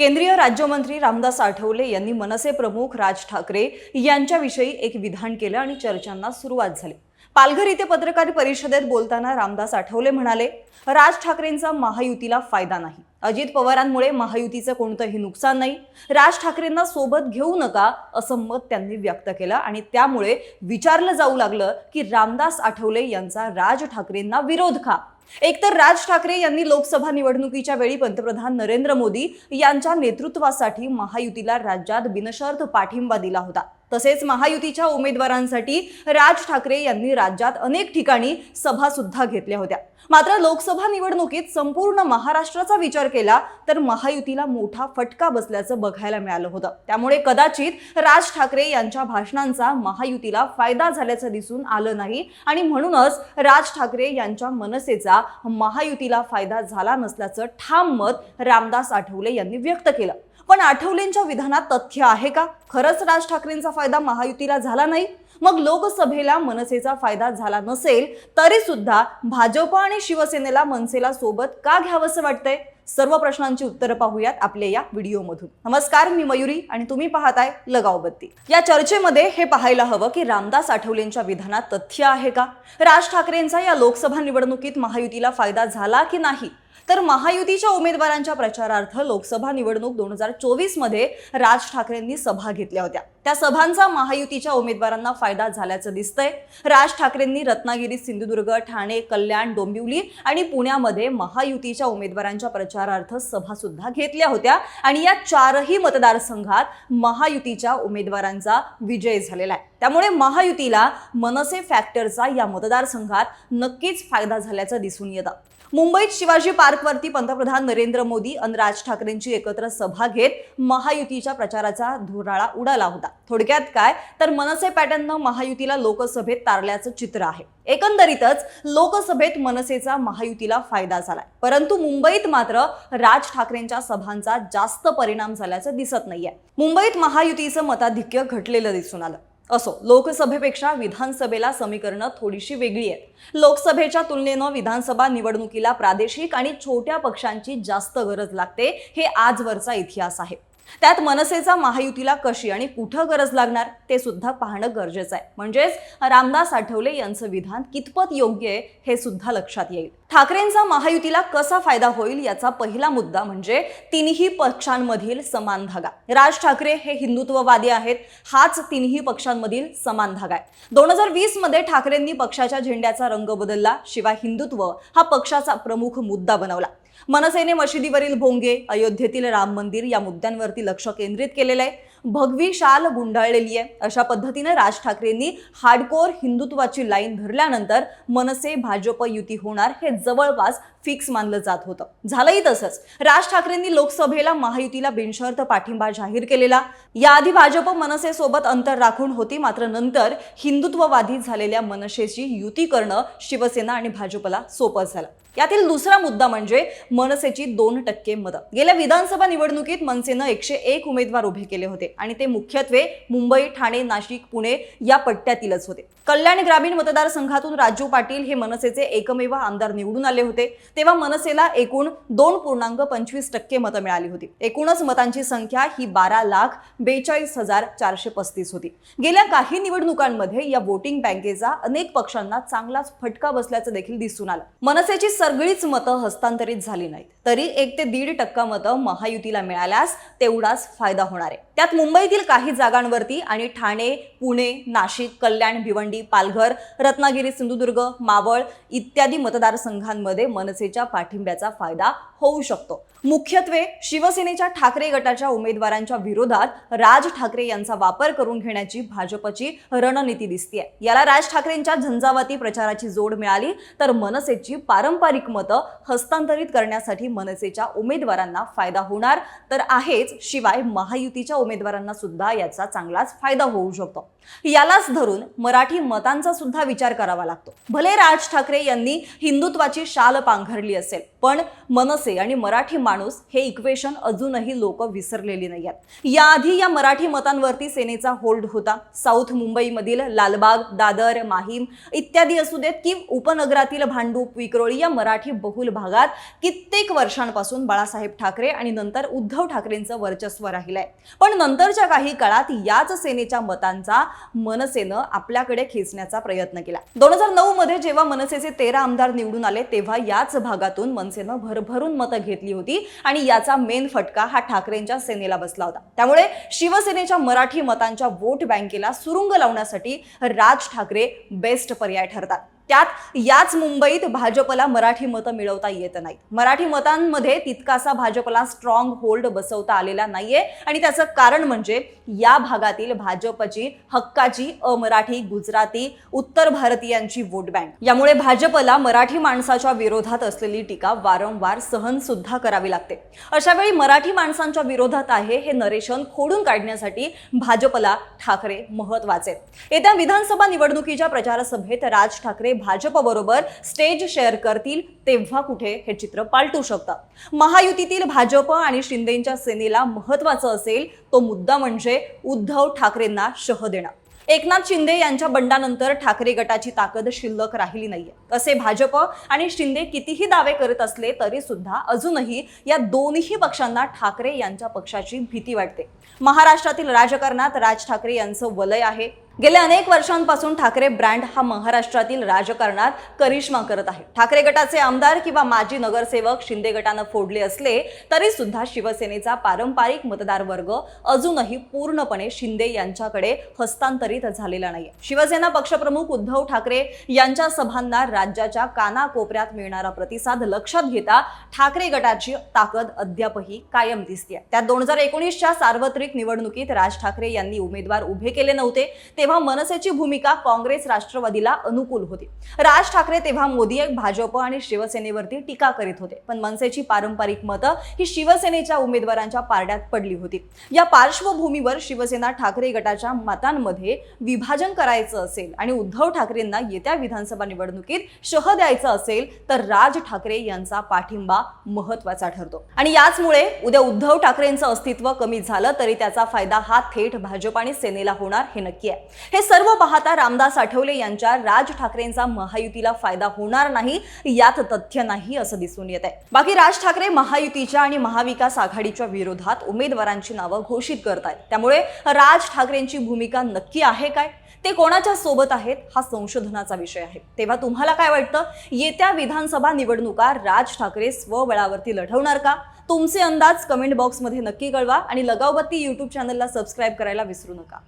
केंद्रीय राज्यमंत्री रामदास आठवले यांनी मनसे प्रमुख राज ठाकरे यांच्याविषयी एक विधान केलं आणि चर्चांना सुरुवात झाली. पालघर इथे पत्रकार परिषदेत बोलताना रामदास आठवले म्हणाले राज ठाकरेंचा महायुतीला फायदा नाही. अजित पवारांमुळे महायुतीचं कोणतंही नुकसान नाही. राज ठाकरेंना सोबत घेऊ नका असं मत त्यांनी व्यक्त केलं आणि त्यामुळे विचारलं जाऊ लागलं की रामदास आठवले यांचा राज ठाकरेंना विरोध का? एकतर राज ठाकरे यांनी लोकसभा निवडणुकीच्या वेळी पंतप्रधान नरेंद्र मोदी यांच्या नेतृत्वासाठी महायुतीला राज्यात बिनशर्त पाठिंबा दिला होता. तसेच महायुतीच्या उमेदवारांसाठी राज ठाकरे यांनी राज्यात अनेक ठिकाणी सभा सुद्धा घेतल्या होत्या. मात्र लोकसभा निवडणुकीत संपूर्ण महाराष्ट्राचा विचार केला तर महायुतीला मोठा फटका बसल्याचं बघायला मिळालं होतं. त्यामुळे कदाचित राज ठाकरे यांच्या भाषणांचा महायुतीला फायदा झाल्याचं दिसून आलं नाही आणि म्हणूनच राज ठाकरे यांच्या मनसेचा महायुतीला फायदा झाला नसल्याचं ठाम मत रामदास आठवले यांनी व्यक्त केलं. पण आठवलेंच्या विधानात तथ्य आहे का? खरंच राज ठाकरेंचा फायदा महायुतीला झाला नाही? मग लोकसभेला मनसेचा फायदा झाला नसेल तरी सुद्धा भाजप आणि शिवसेनेला मनसेला सोबत का घ्यावंसं वाटतंय? सर्व प्रश्नांची उत्तरं पाहूयात आपल्या या व्हिडिओमधून. नमस्कार मी मयुरी आणि तुम्ही पाहताय लगावबत्ती. या चर्चेमध्ये हे पाहायला हवं की रामदास आठवलेंच्या विधानात तथ्य आहे का? राज ठाकरेंचा या लोकसभा निवडणुकीत महायुतीला फायदा झाला की नाही? तर महायुतीच्या उमेदवारांच्या प्रचारार्थ लोकसभा निवडणूक दोन हजार चोवीसमध्ये राज ठाकरेंनी सभा घेतल्या होत्या. त्या सभांचा महायुतीच्या उमेदवारांना फायदा झाल्याचं दिसतंय. राज ठाकरेंनी रत्नागिरी सिंधुदुर्ग ठाणे कल्याण डोंबिवली आणि पुण्यामध्ये महायुतीच्या उमेदवारांच्या प्रचारार्थ सभा सुद्धा घेतल्या होत्या आणि या चारही मतदारसंघात महायुतीच्या उमेदवारांचा विजय झालेला आहे. त्यामुळे महायुतीला मनसे फॅक्टरचा या मतदारसंघात नक्कीच फायदा झाल्याचं दिसून येतं. मुंबईत शिवाजी पार्कवरती पंतप्रधान नरेंद्र मोदी आणि राज ठाकरेंची एकत्र सभा घेत महायुतीच्या प्रचाराचा धुराळा उडाला होता. थोडक्यात काय? तर मनसे पॅटर्ननं महायुतीला लोकसभेत तारल्याचं चित्र आहे. एकंदरीतच लोकसभेत मनसेचा महायुतीला फायदा झालाय. परंतु मुंबईत मात्र राज ठाकरेंच्या सभांचा जास्त परिणाम झाल्याचं दिसत नाहीये. मुंबईत महायुतीचं मताधिक्य घटलेलं दिसून आलं. असो लोकसभेपेक्षा विधानसभेला समीकरणं थोडीशी वेगळी आहेत. लोकसभेच्या तुलनेनं विधानसभा निवडणुकीला प्रादेशिक आणि छोट्या पक्षांची जास्त गरज लागते हे आजवरचा इतिहास आहे. त्यात मनसेचा महायुतीला कशी आणि कुठं गरज लागणार ते सुद्धा पाहणं गरजेचं आहे. म्हणजेच रामदास आठवले यांचं विधान कितपत योग्य आहे हे सुद्धा लक्षात येईल. ठाकरेंचा महायुतीला कसा फायदा होईल याचा पहिला मुद्दा म्हणजे तिन्ही पक्षांमधील समान धागा. राज ठाकरे हे हिंदुत्ववादी आहेत हाच तिन्ही पक्षांमधील समान धागा आहे. दोन हजार वीसमध्ये ठाकरेंनी पक्षाच्या झेंड्याचा रंग बदलला शिवाय हिंदुत्व हा पक्षाचा प्रमुख मुद्दा बनवला. मनसेने मशिदीवरील भोंगे अयोध्येतील राम मंदिर या मुद्द्यांवरती लक्ष केंद्रित केलेलं आहे. भगवी शाल गुंडाळलेली आहे. अशा पद्धतीने राज ठाकरेंनी हार्डकोर हिंदुत्वाची लाईन धरल्यानंतर मनसे भाजप युती होणार हे जवळपास फिक्स मानलं जात होतं. झालंही तसंच. राज ठाकरेंनी लोकसभेला महायुतीला बिनशर्त पाठिंबा जाहीर केलेला. याआधी भाजप मनसेसोबत अंतर राखून होती मात्र नंतर हिंदुत्ववादी झालेल्या मनसेची युती करणं शिवसेना आणि भाजपला सोपं झालं. यातील दुसरा मुद्दा म्हणजे मनसेची दोन टक्के मदत. गेल्या विधानसभा निवडणुकीत मनसेनं एकशे एक उमेदवार उभे केले होते आणि ते मुख्यत्वे मुंबई ठाणे नाशिक पुणे या पट्ट्यातीलच होते. कल्याण ग्रामीण मतदारसंघातून राजू पाटील हे मनसेचे एकमेव आमदार निवडून आले होते. तेव्हा मनसेला एकूण दोन पूर्णांक पंचवीस टक्के मतं मिळाली होती. एकूणच मतांची संख्या ही बारा लाख बेचाळीस हजार चारशे पस्तीस होती. गेल्या काही निवडणुकांमध्ये या वोटिंग बँकेचा अनेक पक्षांना चांगलाच फटका बसल्याचं देखील दिसून आलं. मनसेची सगळीच मतं हस्तांतरित झाली नाहीत. तरी एक ते दीड टक्का मतं महायुतीला मिळाल्यास तेवढाच फायदा होणार आहे. त्यात मुंबईतील काही जागांवरती आणि ठाणे पुणे नाशिक कल्याण भिवंडी पालघर रत्नागिरी सिंधुदुर्ग मावळ इत्यादी मतदारसंघांमध्ये मनसेच्या पाठिंब्याचा फायदा होऊ शकतो. मुख्यत्वे शिवसेनेच्या ठाकरे गटाच्या उमेदवारांच्या विरोधात राज ठाकरे यांचा वापर करून घेण्याची भाजपची रणनीती दिसतीये. याला राज ठाकरेंच्या झंझावाती प्रचाराची जोड मिळाली तर मनसेची पारंपरिक मतं हस्तांतरित करण्यासाठी मनसेच्या उमेदवारांना फायदा होणार तर आहेच शिवाय महायुतीच्या उमेदवारांना सुद्धा याचा चांगलाच फायदा होऊ शकतो. यालाच धरून मराठी मतांचा सुद्धा विचार करावा लागतो. भले राज ठाकरे यांनी हिंदुत्वाची शाल पांघरली असेल पण मनसे आणि मराठी माणूस हे इक्वेशन अजूनही लोक विसरलेली नाही आहेत याआधी या मराठी मतांवरती सेनेचा होल्ड होता. साऊथ मुंबईमधील लालबाग दादर माहीम इत्यादी असू देत की उपनगरातील भांडूप विक्रोळी या मराठी बहुल भागात कित्येक वर्षांपासून बाळासाहेब ठाकरे आणि नंतर उद्धव ठाकरेंचं वर्चस्व राहिलंय. पण नंतरच्या काही काळात याच सेनेच्या मतांचा मनसेनं आपल्याकडे खेचण्याचा प्रयत्न केला. दोन हजार नऊ मध्ये जेव्हा मनसेचे तेरा आमदार निवडून आले तेव्हा याच भागातून मनसेनं भरभरून मतं घेतली होती आणि याचा मेन फटका हा ठाकरेंच्या सेनेला बसला होता. त्यामुळे शिवसेनेच्या मराठी मतांच्या वोट बँकेला सुरुंग लावण्यासाठी राज ठाकरे बेस्ट पर्याय ठरतात. त्यात याच मुंबईत भाजपला मराठी मतं मिळवता येत नाहीत. मराठी मतांमध्ये तितकासा भाजपला स्ट्रॉंग होल्ड बसवता आलेला नाहीये. आणि त्याचं कारण म्हणजे या भागातील भाजपची हक्काची अमराठी गुजराती उत्तर भारतीयांची वोट बँक यामुळे भाजपला मराठी माणसाच्या विरोधात असलेली टीका वारंवार सहन सुद्धा करावी लागते. अशा वेळी मराठी माणसांच्या विरोधात आहे हे नरेशन खोडून काढण्यासाठी भाजपला ठाकरे महत्त्वाचे येत्या विधानसभा निवडणुकीच्या प्रचारसभेत राज ठाकरे भाजपबरोबर स्टेज शेअर करतील तेव्हा कुठे हे चित्र पालटू शकतं? महायुतीतील भाजप आणि शिंदेच्या सेनेला महत्वाचं असेल तो मुद्दा म्हणजे उद्धव ठाकरेंना शह देणं. एकनाथ शिंदे यांच्या बंडानंतर ठाकरे गटाची ताकद शिल्लक राहिली नाहीये. तसे भाजप आणि शिंदे कितीही दावे करत असले तरी सुद्धा अजूनही या दोन्ही पक्षांना ठाकरे यांच्या पक्षाची भीती वाटते. महाराष्ट्रातील राजकारणात राज ठाकरे यांचं वलय आहे. गेल्या अनेक वर्षांपासून ठाकरे ब्रँड हा महाराष्ट्रातील राजकारणात करिश्मा करत आहे ठाकरे गटाचे आमदार किंवा माजी नगरसेवक शिंदे गटानं फोडले असले तरी सुद्धा शिवसेनेचा पारंपरिक मतदार वर्ग अजूनही पूर्णपणे शिंदे यांच्याकडे हस्तांतरित झालेला नाही शिवसेना पक्षप्रमुख उद्धव ठाकरे यांच्या सभांना राज्याच्या कानाकोपऱ्यात मिळणारा प्रतिसाद लक्षात घेता ठाकरे गटाची ताकद अद्यापही कायम दिसते त्यात दोन हजार एकोणीसच्या सार्वत्रिक निवडणुकीत राज ठाकरे यांनी उमेदवार उभे केले नव्हते तेव्हा मनसेची भूमिका काँग्रेस राष्ट्रवादीला अनुकूल होती. राज ठाकरे तेव्हा मोदी भाजप आणि शिवसेनेवरती टीका करीत होते. पण मनसेची पारंपरिक मतं ही शिवसेनेच्या उमेदवारांच्या पारड्यात पडली होती. या पार्श्वभूमीवर शिवसेना ठाकरे गटाच्या मतांमध्ये विभाजन करायचं असेल आणि उद्धव ठाकरेंना येत्या विधानसभा निवडणुकीत शह द्यायचं असेल तर राज ठाकरे यांचा पाठिंबा महत्त्वाचा ठरतो. आणि याचमुळे उद्या उद्धव ठाकरेंचं अस्तित्व कमी झालं तरी त्याचा फायदा हा थेट भाजप आणि सेनेला होणार हे नक्की आहे. हे सर्व पाहता रामदास आठवले यांच्या राज ठाकरेंचा महायुतीला फायदा होणार नाही यात तथ्य नाही असं दिसून येत आहे. बाकी राज ठाकरे महायुतीच्या आणि महाविकास आघाडीच्या विरोधात उमेदवारांची नावं घोषित करतायत त्यामुळे राज ठाकरेंची भूमिका नक्की आहे काय? ते कोणाच्या सोबत आहेत? हा संशोधनाचा विषय आहे. तेव्हा तुम्हाला काय वाटतं? येत्या विधानसभा निवडणुका राज ठाकरे स्वबळावरती लढवणार का? तुमचे अंदाज कमेंट बॉक्समध्ये नक्की कळवा आणि लगावबत्ती यूट्यूब चॅनलला सबस्क्राईब करायला विसरू नका.